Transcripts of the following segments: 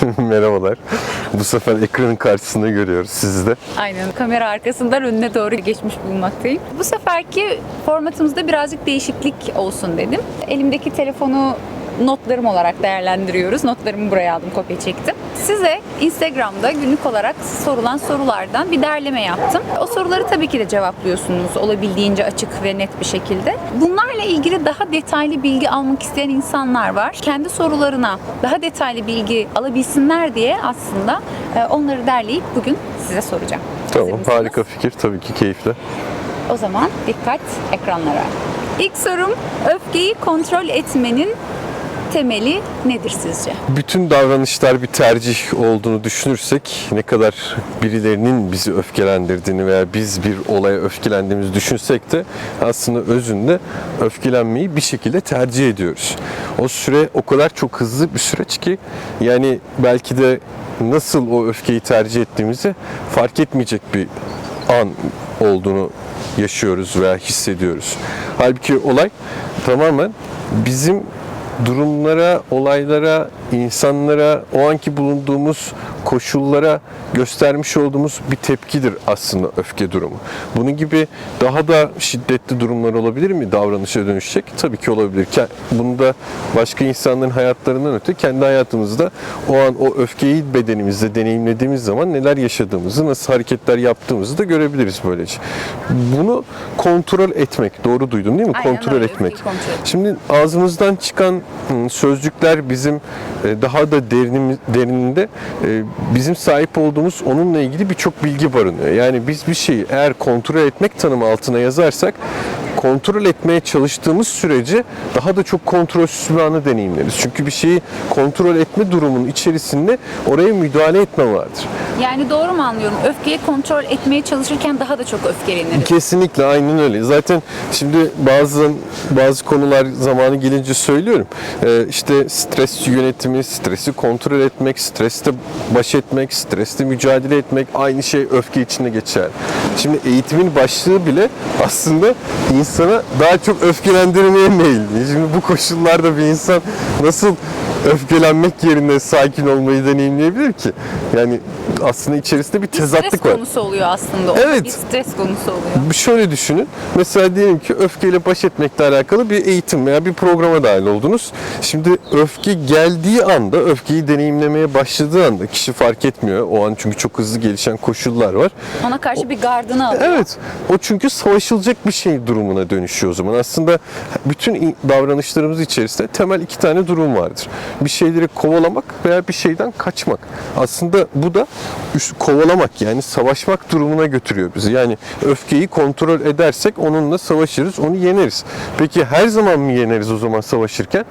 Merhabalar. Bu sefer ekranın karşısında görüyoruz sizi de. Aynen. Kamera arkasından önüne doğru geçmiş bulunmaktayım. Bu seferki formatımızda birazcık değişiklik olsun dedim. Elimdeki telefonu notlarım olarak değerlendiriyoruz. Notlarımı buraya aldım, kopya çektim. Size Instagram'da günlük olarak sorulan sorulardan bir derleme yaptım. O soruları tabii ki de cevaplıyorsunuz olabildiğince açık ve net bir şekilde. Bunlarla ilgili daha detaylı bilgi almak isteyen insanlar var. Kendi sorularına daha detaylı bilgi alabilsinler diye aslında e, onları derleyip bugün size soracağım. Tamam harika fikir tabii ki keyifle. O zaman dikkat ekranlara. İlk sorum öfkeyi kontrol etmenin temeli nedir sizce? Bütün davranışlar bir tercih olduğunu düşünürsek ne kadar birilerinin bizi öfkelendirdiğini veya biz bir olaya öfkelendiğimizi düşünsek de aslında özünde öfkelenmeyi bir şekilde tercih ediyoruz. O süre o kadar çok hızlı bir süreç ki yani belki de nasıl o öfkeyi tercih ettiğimizi fark etmeyecek bir an olduğunu yaşıyoruz veya hissediyoruz. Halbuki olay tamamen bizim durumlara, olaylara, insanlara, o anki bulunduğumuz koşullara göstermiş olduğumuz bir tepkidir aslında öfke durumu. Bunun gibi daha da şiddetli durumlar olabilir mi davranışa dönüşecek? Tabii ki olabilir. Bunu da başka insanların hayatlarından öte kendi hayatımızda o an o öfkeyi bedenimizde deneyimlediğimiz zaman neler yaşadığımızı, nasıl hareketler yaptığımızı da görebiliriz böylece. Bunu kontrol etmek, doğru duydum değil mi? Aynen kontrol öyle, etmek. kontrol. Şimdi ağzımızdan çıkan sözcükler bizim e, daha da derininde e, bizim sahip olduğumuz onunla ilgili birçok bilgi barınıyor. Yani biz bir şeyi eğer kontrol etmek tanımı altına yazarsak kontrol etmeye çalıştığımız sürece daha da çok kontrolsüz bir anı deneyimleriz. Çünkü bir şeyi kontrol etme durumunun içerisinde oraya müdahale etme vardır. Yani doğru mu anlıyorum? Öfkeyi kontrol etmeye çalışırken daha da çok öfkeleniriz. Kesinlikle aynen öyle. Zaten şimdi bazı bazı konular zamanı gelince söylüyorum. Ee, işte stres yönetimi, stresi kontrol etmek, stresle baş etmek, stresle mücadele etmek aynı şey öfke içinde geçer. Şimdi eğitimin başlığı bile aslında insana daha çok öfkelendirmeye meyilli. Şimdi bu koşullarda bir insan nasıl öfkelenmek yerine sakin olmayı deneyimleyebilir ki? Yani aslında içerisinde bir Bir stres tezatlık var. konusu oluyor aslında. O Evet. Bir stres konusu oluyor. Şöyle düşünün. Mesela diyelim ki öfkeyle baş etmekle alakalı bir eğitim veya bir programa dahil oldunuz. Şimdi öfke geldiği anda, öfkeyi deneyimlemeye başladığı anda kişi fark etmiyor. O an çünkü çok hızlı gelişen koşullar var. Ona karşı bir gardını alıyor. Evet. O çünkü savaşılacak bir şey durumuna dönüşüyor o zaman. Aslında bütün davranışlarımız içerisinde temel iki tane durum vardır. Bir şeyleri kovalamak veya bir şeyden kaçmak. Aslında bu da kovalamak yani savaşmak durumuna götürüyor bizi. Yani öfkeyi kontrol edersek onunla savaşırız, onu yeneriz. Peki her zaman mı yeneriz o zaman savaşırken?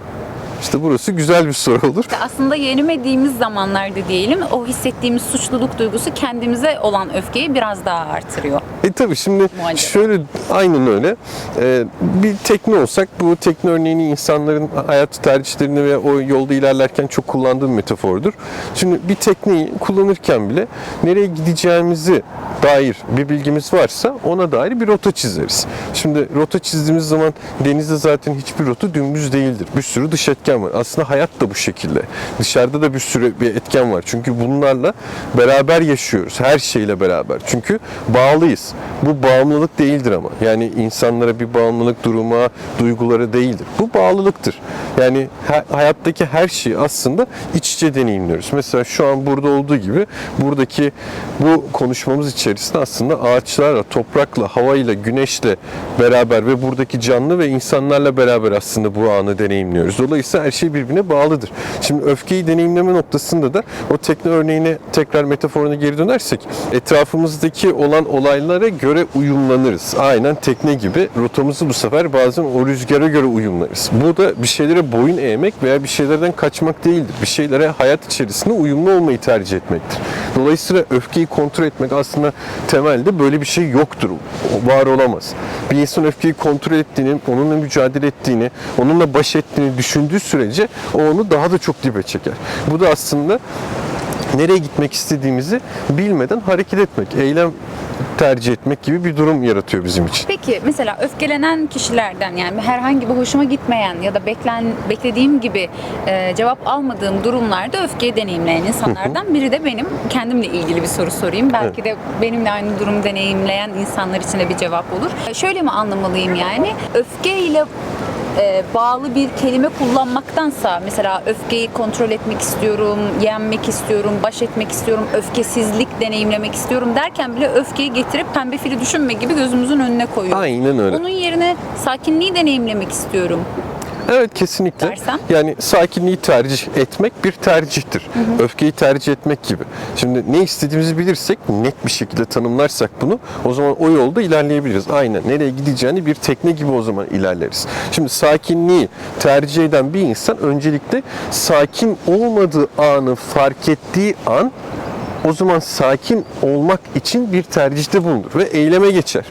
İşte burası güzel bir soru olur. İşte aslında yenemediğimiz zamanlarda diyelim o hissettiğimiz suçluluk duygusu kendimize olan öfkeyi biraz daha artırıyor. E tabii şimdi Muhalefet. şöyle aynen öyle. Ee, bir tekne olsak bu tekne örneğini insanların hayat tercihlerini ve o yolda ilerlerken çok kullandığı bir metafordur. Şimdi bir tekneyi kullanırken bile nereye gideceğimizi dair bir bilgimiz varsa ona dair bir rota çizeriz. Şimdi rota çizdiğimiz zaman denizde zaten hiçbir rota dümdüz değildir. Bir sürü dış etken var. Aslında hayat da bu şekilde. Dışarıda da bir sürü bir etken var. Çünkü bunlarla beraber yaşıyoruz. Her şeyle beraber. Çünkü bağlıyız. Bu bağımlılık değildir ama. Yani insanlara bir bağımlılık duruma, duygulara değildir. Bu bağlılıktır. Yani ha- hayattaki her şeyi aslında iç içe deneyimliyoruz. Mesela şu an burada olduğu gibi buradaki bu konuşmamız içerisinde aslında ağaçlarla, toprakla, havayla, güneşle beraber ve buradaki canlı ve insanlarla beraber aslında bu anı deneyimliyoruz. Dolayısıyla her şey birbirine bağlıdır. Şimdi öfkeyi deneyimleme noktasında da o tekne örneğine tekrar metaforuna geri dönersek etrafımızdaki olan olaylara göre uyumlanırız. Aynen tekne gibi rotamızı bu sefer bazen o rüzgara göre uyumlarız. Bu da bir şeylere boyun eğmek veya bir şeylerden kaçmak değildir. Bir şeylere hayat içerisinde uyumlu olmayı tercih etmektir. Dolayısıyla öfkeyi kontrol etmek aslında temelde böyle bir şey yoktur. Var olamaz. Bir insan öfkeyi kontrol ettiğini, onunla mücadele ettiğini, onunla baş ettiğini düşündüğü sürece o onu daha da çok dibe çeker. Bu da aslında nereye gitmek istediğimizi bilmeden hareket etmek, eylem tercih etmek gibi bir durum yaratıyor bizim için. Peki mesela öfkelenen kişilerden yani herhangi bir hoşuma gitmeyen ya da beklen beklediğim gibi e, cevap almadığım durumlarda öfkeyi deneyimleyen insanlardan biri de benim. Kendimle ilgili bir soru sorayım. Belki de benimle aynı durum deneyimleyen insanlar için de bir cevap olur. E, Şöyle mi anlamalıyım yani? Öfkeyle e, bağlı bir kelime kullanmaktansa mesela öfkeyi kontrol etmek istiyorum, yenmek istiyorum, baş etmek istiyorum, öfkesizlik deneyimlemek istiyorum derken bile öfkeyi getirip pembe fili düşünme gibi gözümüzün önüne koyuyoruz. Aynen öyle. Onun yerine sakinliği deneyimlemek istiyorum. Evet kesinlikle. Dersem? Yani sakinliği tercih etmek bir tercihtir. Öfkeyi tercih etmek gibi. Şimdi ne istediğimizi bilirsek, net bir şekilde tanımlarsak bunu o zaman o yolda ilerleyebiliriz. Aynen. Nereye gideceğini bir tekne gibi o zaman ilerleriz. Şimdi sakinliği tercih eden bir insan öncelikle sakin olmadığı anı fark ettiği an o zaman sakin olmak için bir tercihte bulunur ve eyleme geçer.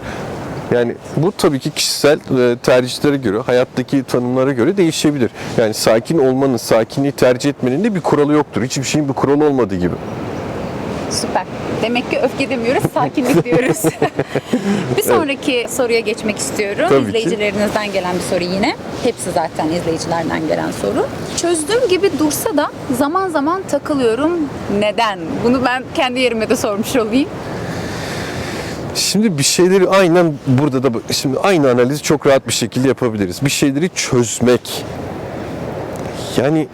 Yani bu tabii ki kişisel e, tercihlere göre, hayattaki tanımlara göre değişebilir. Yani sakin olmanın, sakinliği tercih etmenin de bir kuralı yoktur. Hiçbir şeyin bir kuralı olmadığı gibi. Süper. Demek ki öfke demiyoruz, sakinlik diyoruz. bir sonraki soruya geçmek istiyorum. Tabii ki. İzleyicilerinizden gelen bir soru yine. Hepsi zaten izleyicilerden gelen soru. Çözdüğüm gibi dursa da zaman zaman takılıyorum. Neden? Bunu ben kendi yerime de sormuş olayım. Şimdi bir şeyleri aynen burada da şimdi aynı analizi çok rahat bir şekilde yapabiliriz. Bir şeyleri çözmek. Yani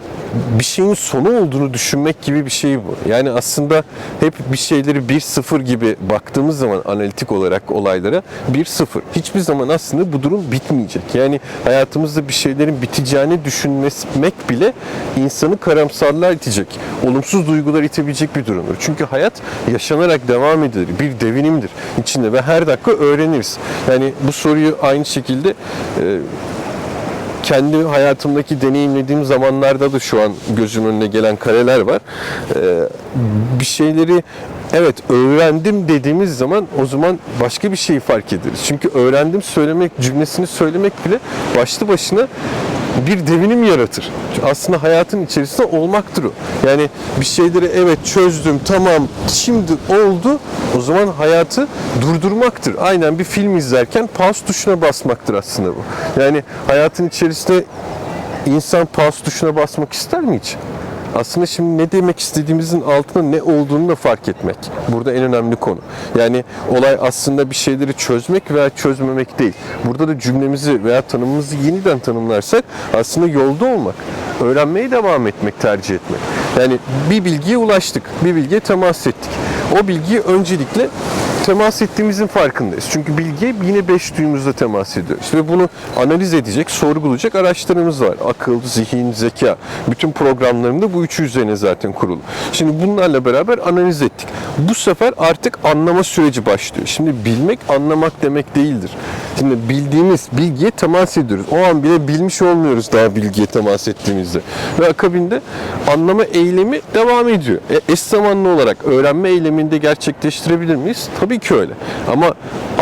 bir şeyin sonu olduğunu düşünmek gibi bir şey bu. Yani aslında hep bir şeyleri 1-0 gibi baktığımız zaman analitik olarak olaylara 1-0. Hiçbir zaman aslında bu durum bitmeyecek. Yani hayatımızda bir şeylerin biteceğini düşünmek bile insanı karamsarlığa itecek. Olumsuz duygular itebilecek bir durumdur. Çünkü hayat yaşanarak devam edilir. Bir devinimdir içinde ve her dakika öğreniriz. Yani bu soruyu aynı şekilde e, kendi hayatımdaki deneyimlediğim zamanlarda da şu an gözümün önüne gelen kareler var. Ee, bir şeyleri evet öğrendim dediğimiz zaman o zaman başka bir şeyi fark ederiz. Çünkü öğrendim söylemek cümlesini söylemek bile başlı başına bir devinim yaratır. Aslında hayatın içerisinde olmaktır o. Yani bir şeyleri evet çözdüm, tamam, şimdi oldu. O zaman hayatı durdurmaktır. Aynen bir film izlerken pause tuşuna basmaktır aslında bu. Yani hayatın içerisinde insan pause tuşuna basmak ister mi hiç? Aslında şimdi ne demek istediğimizin altında ne olduğunu da fark etmek. Burada en önemli konu. Yani olay aslında bir şeyleri çözmek veya çözmemek değil. Burada da cümlemizi veya tanımımızı yeniden tanımlarsak aslında yolda olmak. Öğrenmeye devam etmek, tercih etmek. Yani bir bilgiye ulaştık, bir bilgiye temas ettik. O bilgiyi öncelikle temas ettiğimizin farkındayız. Çünkü bilgiye yine beş duyumuzla temas ediyoruz. Ve bunu analiz edecek, sorgulayacak araçlarımız var. Akıl, zihin, zeka. Bütün programlarımda bu üçü üzerine zaten kurulu. Şimdi bunlarla beraber analiz ettik. Bu sefer artık anlama süreci başlıyor. Şimdi bilmek anlamak demek değildir. Şimdi bildiğimiz bilgiye temas ediyoruz. O an bile bilmiş olmuyoruz daha bilgiye temas ettiğimizde. Ve akabinde anlama eylemi devam ediyor. E, eş zamanlı olarak öğrenme eylemini de gerçekleştirebilir miyiz? Tabii ki öyle. Ama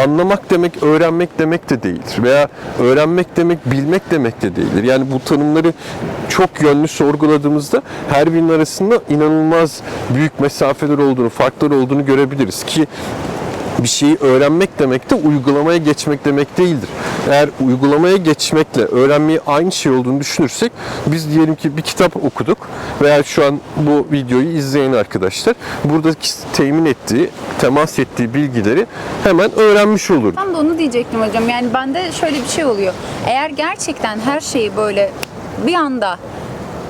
anlamak demek öğrenmek demek de değildir. Veya öğrenmek demek bilmek demek de değildir. Yani bu tanımları çok yönlü sorguladığımızda her birinin arasında inanılmaz büyük mesafeler olduğunu, farklar olduğunu görebiliriz ki bir şeyi öğrenmek demek de uygulamaya geçmek demek değildir. Eğer uygulamaya geçmekle öğrenmeyi aynı şey olduğunu düşünürsek biz diyelim ki bir kitap okuduk veya şu an bu videoyu izleyen arkadaşlar buradaki temin ettiği, temas ettiği bilgileri hemen öğrenmiş olur. Tam da onu diyecektim hocam. Yani bende şöyle bir şey oluyor. Eğer gerçekten her şeyi böyle bir anda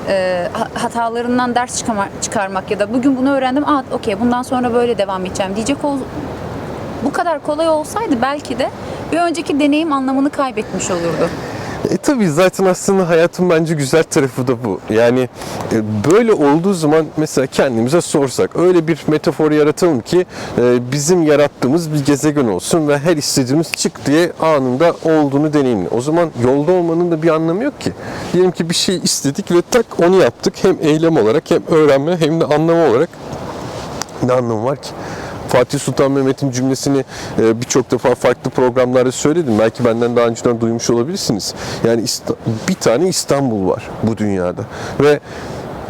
e, ha- hatalarından ders çıkarma- çıkarmak ya da bugün bunu öğrendim, aa okey bundan sonra böyle devam edeceğim diyecek ol bu kadar kolay olsaydı belki de bir önceki deneyim anlamını kaybetmiş olurdu. E tabii zaten aslında hayatın bence güzel tarafı da bu. Yani e, böyle olduğu zaman mesela kendimize sorsak öyle bir metafor yaratalım ki e, bizim yarattığımız bir gezegen olsun ve her istediğimiz çık diye anında olduğunu deneyimle. O zaman yolda olmanın da bir anlamı yok ki. Diyelim ki bir şey istedik ve tak onu yaptık. Hem eylem olarak hem öğrenme hem de anlama olarak ne anlamı var ki? Fatih Sultan Mehmet'in cümlesini e, birçok defa farklı programlarda söyledim. Belki benden daha önceden duymuş olabilirsiniz. Yani bir tane İstanbul var bu dünyada ve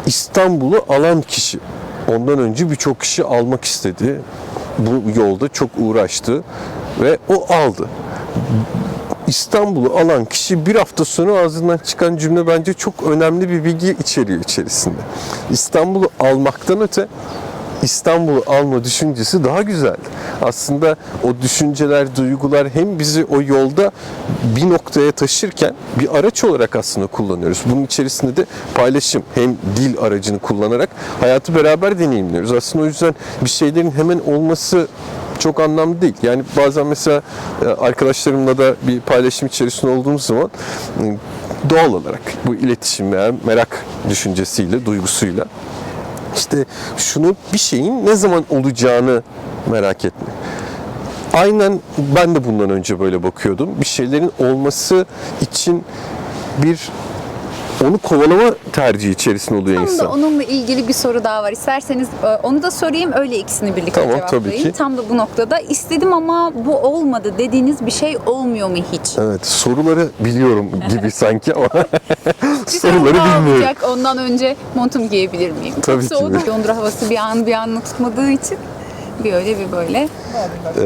İstanbul'u alan kişi ondan önce birçok kişi almak istedi. Bu yolda çok uğraştı ve o aldı. İstanbul'u alan kişi bir hafta sonra ağzından çıkan cümle bence çok önemli bir bilgi içeriyor içerisinde. İstanbul'u almaktan öte İstanbul'u alma düşüncesi daha güzeldi. Aslında o düşünceler, duygular hem bizi o yolda bir noktaya taşırken bir araç olarak aslında kullanıyoruz. Bunun içerisinde de paylaşım hem dil aracını kullanarak hayatı beraber deneyimliyoruz. Aslında o yüzden bir şeylerin hemen olması çok anlamlı değil. Yani bazen mesela e, arkadaşlarımla da bir paylaşım içerisinde olduğumuz zaman e, doğal olarak bu iletişim veya merak düşüncesiyle, duygusuyla işte şunu bir şeyin ne zaman olacağını merak etme. Aynen ben de bundan önce böyle bakıyordum. Bir şeylerin olması için bir onu kovalama tercihi içerisinde oluyor Tam insan. da onunla ilgili bir soru daha var. İsterseniz e, onu da sorayım öyle ikisini birlikte Tamam, cevaplayayım. tabii ki. Tam da bu noktada istedim ama bu olmadı dediğiniz bir şey olmuyor mu hiç? Evet, soruları biliyorum gibi sanki ama soruları bilmiyorum. olacak. Ondan önce montum giyebilir miyim? Tabii Yoksa ki Londra havası bir an bir anını tutmadığı için bir öyle bir böyle. Ee,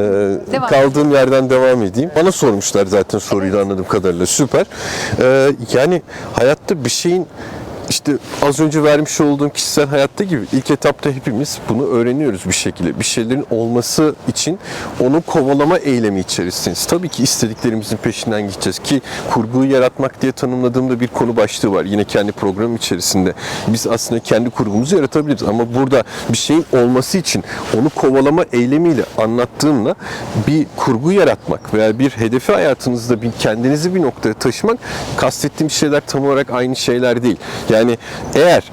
Devam. kaldığım yerden devam edeyim. Bana sormuşlar zaten soruyu da anladığım kadarıyla. Süper. Ee, yani hayatta bir şeyin işte az önce vermiş olduğum kişisel hayatta gibi ilk etapta hepimiz bunu öğreniyoruz bir şekilde. Bir şeylerin olması için onu kovalama eylemi içerisindeyiz. Tabii ki istediklerimizin peşinden gideceğiz ki kurguyu yaratmak diye tanımladığımda bir konu başlığı var. Yine kendi programım içerisinde. Biz aslında kendi kurgumuzu yaratabiliriz ama burada bir şeyin olması için onu kovalama eylemiyle anlattığımda bir kurgu yaratmak veya bir hedefi hayatınızda bir kendinizi bir noktaya taşımak kastettiğim şeyler tam olarak aynı şeyler değil. Yani eğer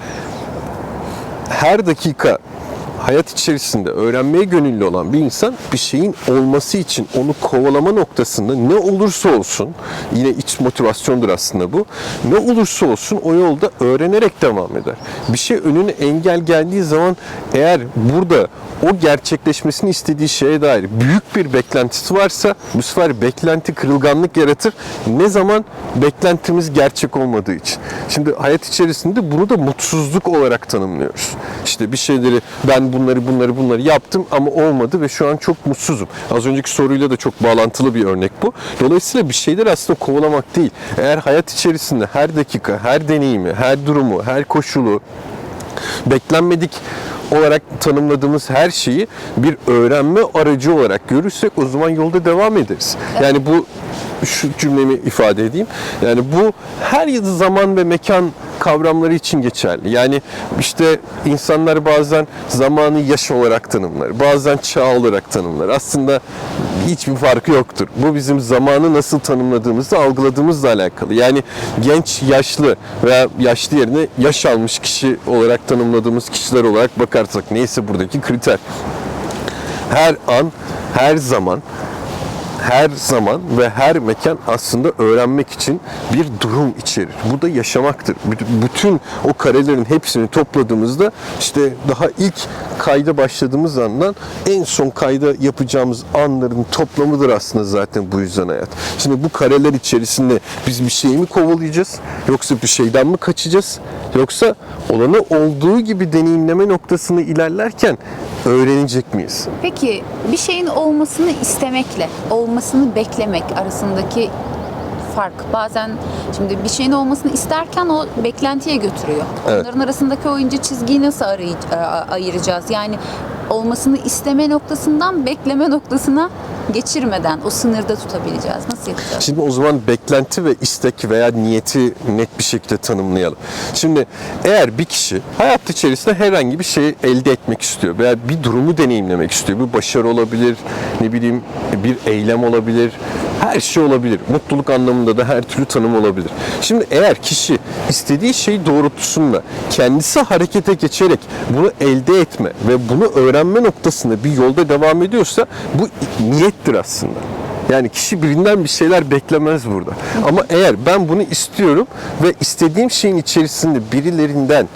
her dakika hayat içerisinde öğrenmeye gönüllü olan bir insan bir şeyin olması için onu kovalama noktasında ne olursa olsun yine iç motivasyondur aslında bu. Ne olursa olsun o yolda öğrenerek devam eder. Bir şey önüne engel geldiği zaman eğer burada o gerçekleşmesini istediği şeye dair büyük bir beklentisi varsa bu sefer beklenti kırılganlık yaratır. Ne zaman beklentimiz gerçek olmadığı için. Şimdi hayat içerisinde bunu da mutsuzluk olarak tanımlıyoruz. İşte bir şeyleri ben bunları bunları bunları yaptım ama olmadı ve şu an çok mutsuzum. Az önceki soruyla da çok bağlantılı bir örnek bu. Dolayısıyla bir şeyleri aslında kovalamak değil. Eğer hayat içerisinde her dakika, her deneyimi, her durumu, her koşulu beklenmedik olarak tanımladığımız her şeyi bir öğrenme aracı olarak görürsek o zaman yolda devam ederiz. Yani bu şu cümlemi ifade edeyim. Yani bu her zaman ve mekan kavramları için geçerli. Yani işte insanlar bazen zamanı yaş olarak tanımlar, bazen çağ olarak tanımlar. Aslında hiçbir farkı yoktur. Bu bizim zamanı nasıl tanımladığımızda, algıladığımızla alakalı. Yani genç, yaşlı veya yaşlı yerine yaş almış kişi olarak tanımladığımız kişiler olarak bakarsak neyse buradaki kriter. Her an, her zaman her zaman ve her mekan aslında öğrenmek için bir durum içerir. Bu da yaşamaktır. Büt- Bütün o karelerin hepsini topladığımızda işte daha ilk kayda başladığımız andan en son kayda yapacağımız anların toplamıdır aslında zaten bu yüzden hayat. Şimdi bu kareler içerisinde biz bir şeyi mi kovalayacağız? Yoksa bir şeyden mi kaçacağız? Yoksa olanı olduğu gibi deneyimleme noktasını ilerlerken öğrenecek miyiz? Peki bir şeyin olmasını istemekle olmasını beklemek arasındaki fark bazen şimdi bir şeyin olmasını isterken o beklentiye götürüyor. Evet. Onların arasındaki o ince çizgiyi nasıl arayı- ayıracağız? Yani olmasını isteme noktasından bekleme noktasına geçirmeden o sınırda tutabileceğiz. Nasıl yapacağız? Şimdi o zaman beklenti ve istek veya niyeti net bir şekilde tanımlayalım. Şimdi eğer bir kişi hayat içerisinde herhangi bir şeyi elde etmek istiyor veya bir durumu deneyimlemek istiyor. Bir başarı olabilir, ne bileyim bir eylem olabilir, her şey olabilir. Mutluluk anlamında da her türlü tanım olabilir. Şimdi eğer kişi istediği şey doğrultusunda kendisi harekete geçerek bunu elde etme ve bunu öğrenme noktasında bir yolda devam ediyorsa bu niyettir aslında. Yani kişi birinden bir şeyler beklemez burada. Ama eğer ben bunu istiyorum ve istediğim şeyin içerisinde birilerinden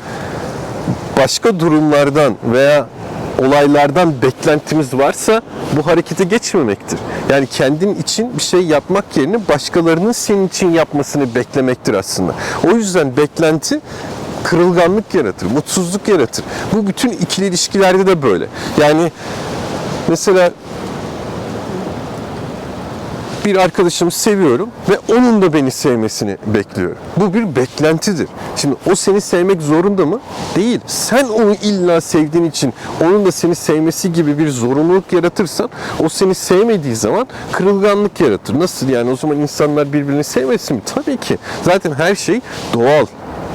başka durumlardan veya olaylardan beklentimiz varsa bu harekete geçmemektir. Yani kendin için bir şey yapmak yerine başkalarının senin için yapmasını beklemektir aslında. O yüzden beklenti kırılganlık yaratır, mutsuzluk yaratır. Bu bütün ikili ilişkilerde de böyle. Yani mesela bir arkadaşımı seviyorum ve onun da beni sevmesini bekliyorum. Bu bir beklentidir. Şimdi o seni sevmek zorunda mı? Değil. Sen onu illa sevdiğin için onun da seni sevmesi gibi bir zorunluluk yaratırsan o seni sevmediği zaman kırılganlık yaratır. Nasıl yani o zaman insanlar birbirini sevmesin mi? Tabii ki. Zaten her şey doğal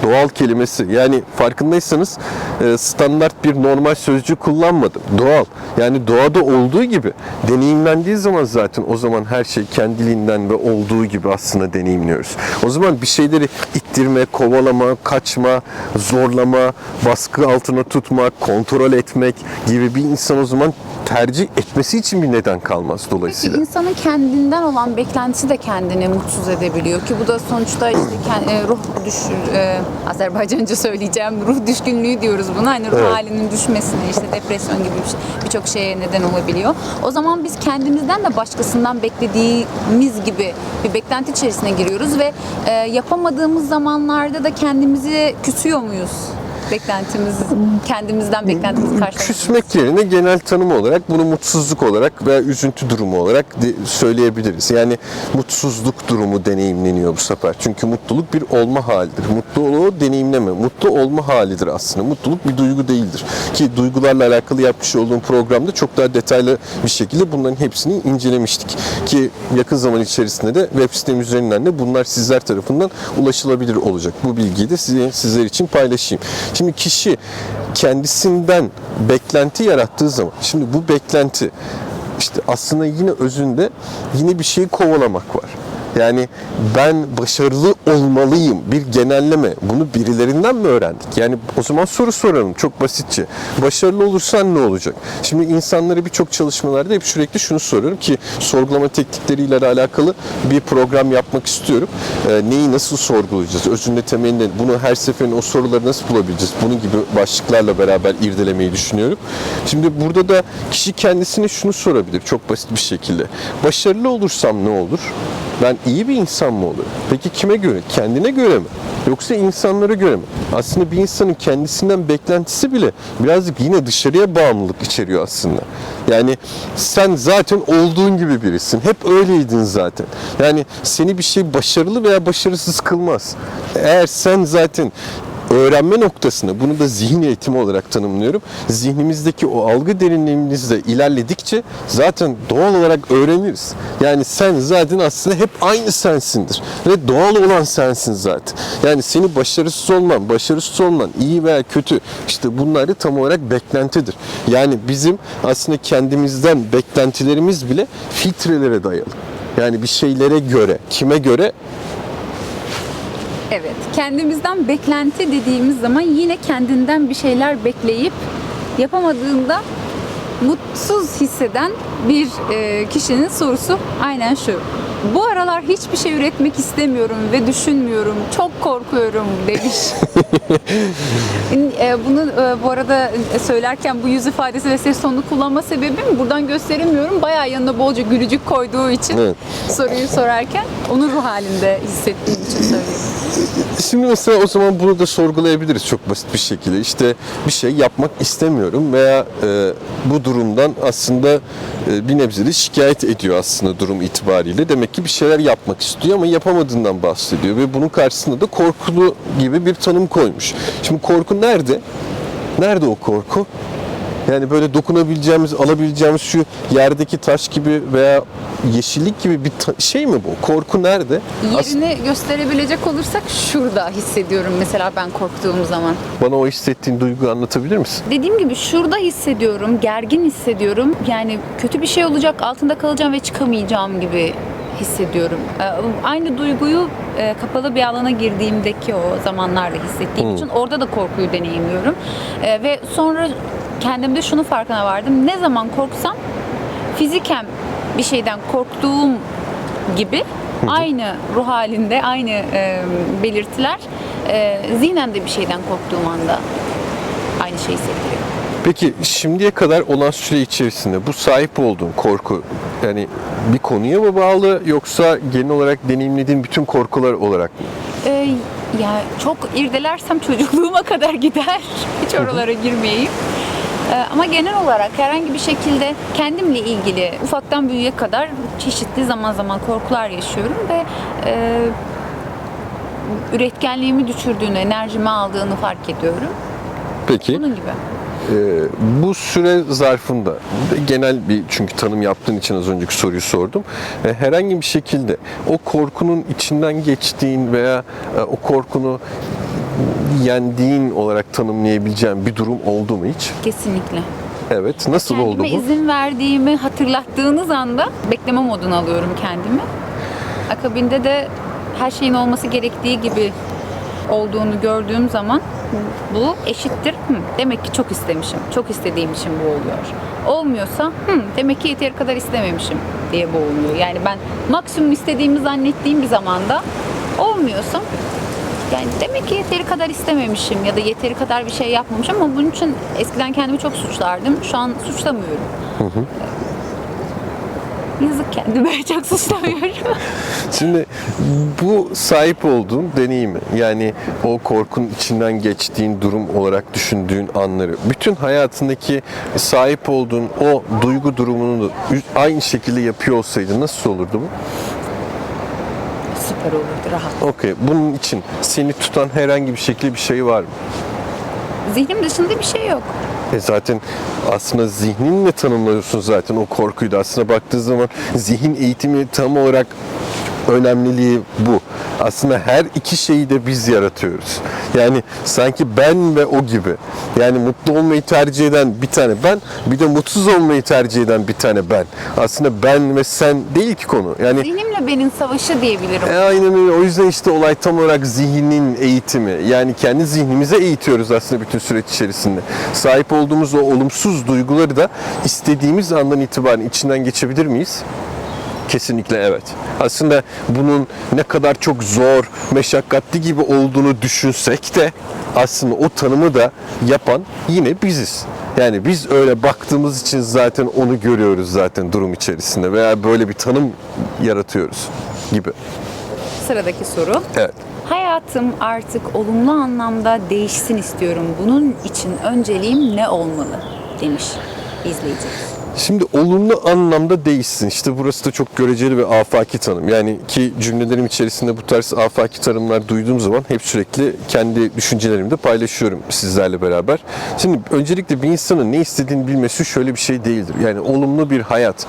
doğal kelimesi. Yani farkındaysanız e, standart bir normal sözcük kullanmadım. Doğal. Yani doğada olduğu gibi deneyimlendiği zaman zaten o zaman her şey kendiliğinden ve olduğu gibi aslında deneyimliyoruz. O zaman bir şeyleri ittirme, kovalama, kaçma, zorlama, baskı altına tutmak, kontrol etmek gibi bir insan o zaman tercih etmesi için bir neden kalmaz Peki dolayısıyla. insanın kendinden olan beklentisi de kendini mutsuz edebiliyor ki bu da sonuçta işte kend- e, ruh düş e, Azerbaycanca söyleyeceğim ruh düşkünlüğü diyoruz buna hani ruh Evet. halinin düşmesine işte depresyon gibi şey- birçok şeye neden olabiliyor. O zaman biz kendimizden de başkasından beklediğimiz gibi bir beklenti içerisine giriyoruz ve e, yapamadığımız zamanlarda da kendimizi küsüyor muyuz? Beklentimiz, kendimizden beklentimizi karşılamak. Küsmek yerine genel tanım olarak bunu mutsuzluk olarak veya üzüntü durumu olarak de- söyleyebiliriz. Yani mutsuzluk durumu deneyimleniyor bu sefer. Çünkü mutluluk bir olma halidir. Mutluluğu deneyimleme, mutlu olma halidir aslında. Mutluluk bir duygu değildir. Ki duygularla alakalı yapmış olduğum programda çok daha detaylı bir şekilde bunların hepsini incelemiştik. Ki yakın zaman içerisinde de web sitem üzerinden de bunlar sizler tarafından ulaşılabilir olacak. Bu bilgiyi de size, sizler için paylaşayım. Şimdi kişi kendisinden beklenti yarattığı zaman, şimdi bu beklenti işte aslında yine özünde yine bir şeyi kovalamak var. Yani ben başarılı olmalıyım bir genelleme. Bunu birilerinden mi öğrendik? Yani o zaman soru soralım çok basitçe. Başarılı olursan ne olacak? Şimdi insanlara birçok çalışmalarda hep sürekli şunu soruyorum ki sorgulama teknikleriyle alakalı bir program yapmak istiyorum. Ee, neyi nasıl sorgulayacağız? Özünde temelinde bunu her seferinde o soruları nasıl bulabileceğiz? Bunun gibi başlıklarla beraber irdelemeyi düşünüyorum. Şimdi burada da kişi kendisine şunu sorabilir çok basit bir şekilde. Başarılı olursam ne olur? Ben iyi bir insan mı oluyorum? Peki kime göre? Kendine göre mi? Yoksa insanlara göre mi? Aslında bir insanın kendisinden beklentisi bile birazcık yine dışarıya bağımlılık içeriyor aslında. Yani sen zaten olduğun gibi birisin. Hep öyleydin zaten. Yani seni bir şey başarılı veya başarısız kılmaz. Eğer sen zaten öğrenme noktasında bunu da zihin eğitimi olarak tanımlıyorum. Zihnimizdeki o algı derinliğimizde ilerledikçe zaten doğal olarak öğreniriz. Yani sen zaten aslında hep aynı sensindir. Ve doğal olan sensin zaten. Yani seni başarısız olman, başarısız olman, iyi veya kötü işte bunlar da tam olarak beklentidir. Yani bizim aslında kendimizden beklentilerimiz bile filtrelere dayalı. Yani bir şeylere göre, kime göre Evet, kendimizden beklenti dediğimiz zaman yine kendinden bir şeyler bekleyip yapamadığında mutsuz hisseden bir e, kişinin sorusu aynen şu. Bu aralar hiçbir şey üretmek istemiyorum ve düşünmüyorum. Çok korkuyorum demiş. E, Bunu e, bu arada söylerken bu yüz ifadesi ve ses tonunu kullanma sebebim buradan gösteremiyorum. Bayağı yanına bolca gülücük koyduğu için Evet. soruyu sorarken onun ruh halinde hissettiğim için söylüyorum. Şimdi mesela o zaman bunu da sorgulayabiliriz çok basit bir şekilde. İşte bir şey yapmak istemiyorum veya e, bu durumdan aslında e, bir nebze de şikayet ediyor aslında durum itibariyle. Demek ki bir şeyler yapmak istiyor ama yapamadığından bahsediyor ve bunun karşısında da korkulu gibi bir tanım koymuş. Şimdi korku nerede? Nerede o korku? Yani böyle dokunabileceğimiz, alabileceğimiz şu yerdeki taş gibi veya yeşillik gibi bir şey mi bu? Korku nerede? As- Yerini gösterebilecek olursak şurada hissediyorum mesela ben korktuğum zaman. bana o hissettiğin duyguyu anlatabilir misin? Dediğim gibi şurada hissediyorum, gergin hissediyorum. Yani kötü bir şey olacak, altında kalacağım ve çıkamayacağım gibi hissediyorum. Ee, Aynı duyguyu e, kapalı bir alana girdiğimdeki o zamanlarda hissettiğim Hmm. için orada da korkuyu deneyimliyorum. Ee, Ve sonra kendimde şunu farkına vardım. Ne zaman korksam fiziken bir şeyden korktuğum gibi aynı ruh halinde, aynı e, belirtiler e, zihnen de bir şeyden korktuğum anda aynı şeyi hissettiriyor. Peki şimdiye kadar olan süre içerisinde bu sahip olduğun korku yani bir konuya mı bağlı yoksa genel olarak deneyimlediğin bütün korkular olarak mı? Ee, Ya çok irdelersem çocukluğuma kadar gider. Hiç oralara girmeyeyim. Ee, Ama genel olarak herhangi bir şekilde kendimle ilgili ufaktan büyüğe kadar çeşitli zaman zaman korkular yaşıyorum ve e, üretkenliğimi düşürdüğünü, enerjimi aldığını fark ediyorum. Peki Bunun gibi. E, bu süre zarfında genel bir çünkü tanım yaptığın için az önceki soruyu sordum. E, herhangi bir şekilde o korkunun içinden geçtiğin veya e, o korkunu yendiğin olarak tanımlayabileceğin bir durum oldu mu hiç? Kesinlikle. Evet. Nasıl oldu Kendime bu? izin verdiğimi hatırlattığınız anda bekleme moduna alıyorum kendimi. Akabinde de her şeyin olması gerektiği gibi olduğunu gördüğüm zaman bu eşittir. Hı, demek ki çok istemişim. Çok istediğim için bu oluyor. Olmuyorsa hı, demek ki yeteri kadar istememişim diye bu oluyor. Yani ben maksimum istediğimi zannettiğim bir zamanda olmuyorsa yani demek ki yeteri kadar istememişim ya da yeteri kadar bir şey yapmamışım ama bunun için eskiden kendimi çok suçlardım. Şu an suçlamıyorum. Yazık kendime çok suçlamıyorum. Şimdi bu sahip olduğun deneyimi yani o korkunun içinden geçtiğin durum olarak düşündüğün anları bütün hayatındaki sahip olduğun o duygu durumunu aynı şekilde yapıyor olsaydı nasıl olurdu bu? Süper olurdu rahat. Okey. Bunun için seni tutan herhangi bir şekilde bir şey var mı? Zihnim dışında bir şey yok. E zaten aslında zihninle tanımlıyorsun zaten o korkuyu da. Aslına baktığı zaman zihin eğitimi tam olarak önemliliği bu. Aslında her iki şeyi de biz yaratıyoruz. Yani sanki ben ve o gibi. Yani mutlu olmayı tercih eden bir tane ben, bir de mutsuz olmayı tercih eden bir tane ben. Aslında ben ve sen değil ki konu. Yani Zihnimle benim savaşı diyebilirim. e, aynen öyle. O yüzden işte olay tam olarak zihnin eğitimi. Yani kendi zihnimize eğitiyoruz aslında bütün süreç içerisinde. Sahip olduğumuz o olumsuz duyguları da istediğimiz andan itibaren içinden geçebilir miyiz? Kesinlikle evet. Aslında bunun ne kadar çok zor, meşakkatli gibi olduğunu düşünsek de aslında o tanımı da yapan yine biziz. Yani biz öyle baktığımız için zaten onu görüyoruz zaten durum içerisinde veya böyle bir tanım yaratıyoruz gibi. Sıradaki soru. Evet. Hayatım artık olumlu anlamda değişsin istiyorum. Bunun için önceliğim ne olmalı? Demiş izleyici. Şimdi olumlu anlamda değişsin. İşte burası da çok göreceli ve afaki tanım. Yani ki cümlelerim içerisinde bu tarz afaki tanımlar duyduğum zaman hep sürekli kendi düşüncelerimi de paylaşıyorum sizlerle beraber. Şimdi öncelikle bir insanın ne istediğini bilmesi şöyle bir şey değildir. Yani olumlu bir hayat,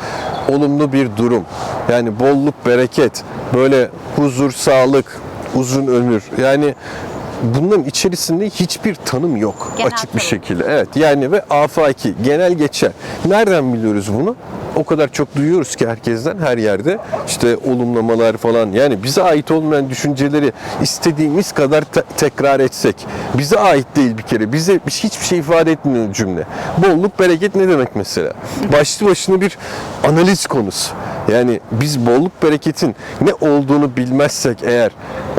olumlu bir durum, yani bolluk, bereket, böyle huzur, sağlık, uzun ömür. Yani bunların içerisinde hiçbir tanım yok Genel açık bir tanım. şekilde. Evet yani ve afaki genel geçer. Nereden biliyoruz bunu? O kadar çok duyuyoruz ki herkesten her yerde işte olumlamalar falan yani bize ait olmayan düşünceleri istediğimiz kadar te- tekrar etsek bize ait değil bir kere bize bir- hiçbir şey ifade etmiyor cümle. Bolluk bereket ne demek mesela? Başlı başına bir analiz konusu. Yani biz bolluk bereketin ne olduğunu bilmezsek eğer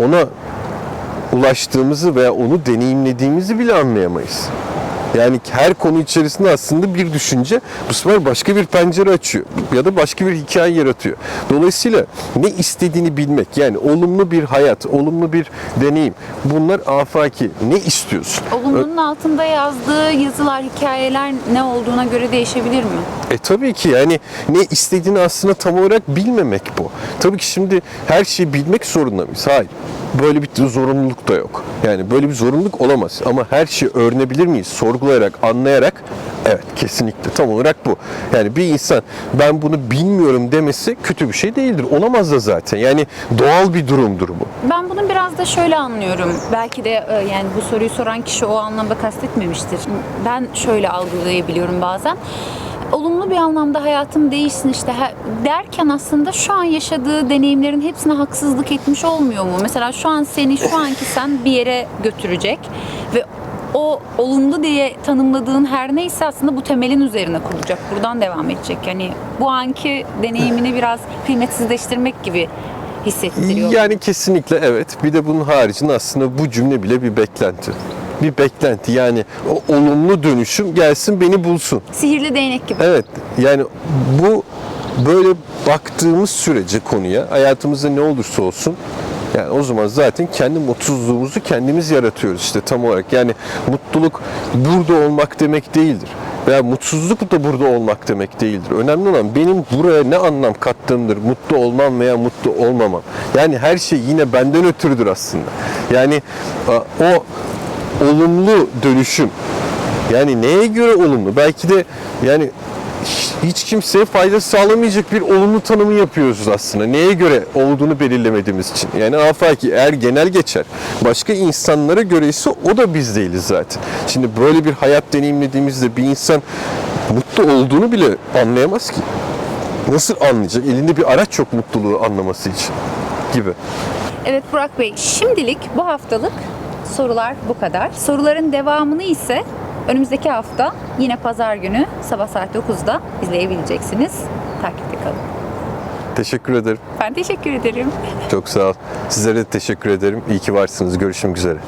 ona ulaştığımızı veya onu deneyimlediğimizi bile anlayamayız. Yani her konu içerisinde aslında bir düşünce bu sefer başka bir pencere açıyor ya da başka bir hikaye yaratıyor. Dolayısıyla ne istediğini bilmek yani olumlu bir hayat, olumlu bir deneyim bunlar afaki. Ne istiyorsun? Olumlunun altında yazdığı yazılar, hikayeler ne olduğuna göre değişebilir mi? E tabii ki yani ne istediğini aslında tam olarak bilmemek bu. Tabii ki şimdi her şeyi bilmek zorunda mıyız? Hayır. Böyle bir zorunluluk da yok. Yani böyle bir zorunluluk olamaz. Ama her şeyi öğrenebilir miyiz? Sorgulayarak, anlayarak evet kesinlikle tam olarak bu. Yani bir insan ben bunu bilmiyorum demesi kötü bir şey değildir. Olamaz da zaten. Yani doğal bir durumdur bu. Ben bunu biraz da şöyle anlıyorum. Belki de e, yani bu soruyu soran kişi o anlamda kastetmemiştir. Ben şöyle algılayabiliyorum bazen. Olumlu bir anlamda hayatım değişsin işte derken aslında şu an yaşadığı deneyimlerin hepsine haksızlık etmiş olmuyor mu? Mesela şu an seni şu anki sen bir yere götürecek ve o olumlu diye tanımladığın her neyse aslında bu temelin üzerine kurulacak. Buradan devam edecek. Yani bu anki deneyimini biraz kıymetsizleştirmek gibi hissettiriyor. Yani kesinlikle evet. Bir de bunun haricinde aslında bu cümle bile bir beklenti. Bir beklenti yani o olumlu dönüşüm gelsin beni bulsun. Sihirli değnek gibi. Evet yani bu böyle baktığımız sürece konuya hayatımızda ne olursa olsun Yani o zaman zaten kendi mutsuzluğumuzu kendimiz yaratıyoruz işte tam olarak. Yani mutluluk burada olmak demek değildir. Veya mutsuzluk da burada olmak demek değildir. Önemli olan benim buraya ne anlam kattığımdır. Mutlu olmam veya mutlu olmamam. Yani her şey yine benden ötürüdür aslında. Yani o olumlu dönüşüm yani neye göre olumlu? Belki de yani hiç- kimseye fayda sağlamayacak bir olumlu tanımı yapıyoruz aslında. Neye göre olduğunu belirlemediğimiz için. Yani afaki eğer genel geçer. Başka insanlara göre ise o da biz değiliz zaten. Şimdi böyle bir hayat deneyimlediğimizde bir insan mutlu olduğunu bile anlayamaz ki. Nasıl anlayacak? Elinde bir araç yok mutluluğu anlaması için gibi. Evet Burak Bey, şimdilik bu haftalık sorular bu kadar. Soruların devamını ise önümüzdeki hafta yine pazar günü sabah saat 9'da izleyebileceksiniz. Takipte kalın. Teşekkür ederim. Ben teşekkür ederim. Çok sağ ol. Sizlere de teşekkür ederim. İyi ki varsınız. Görüşmek üzere.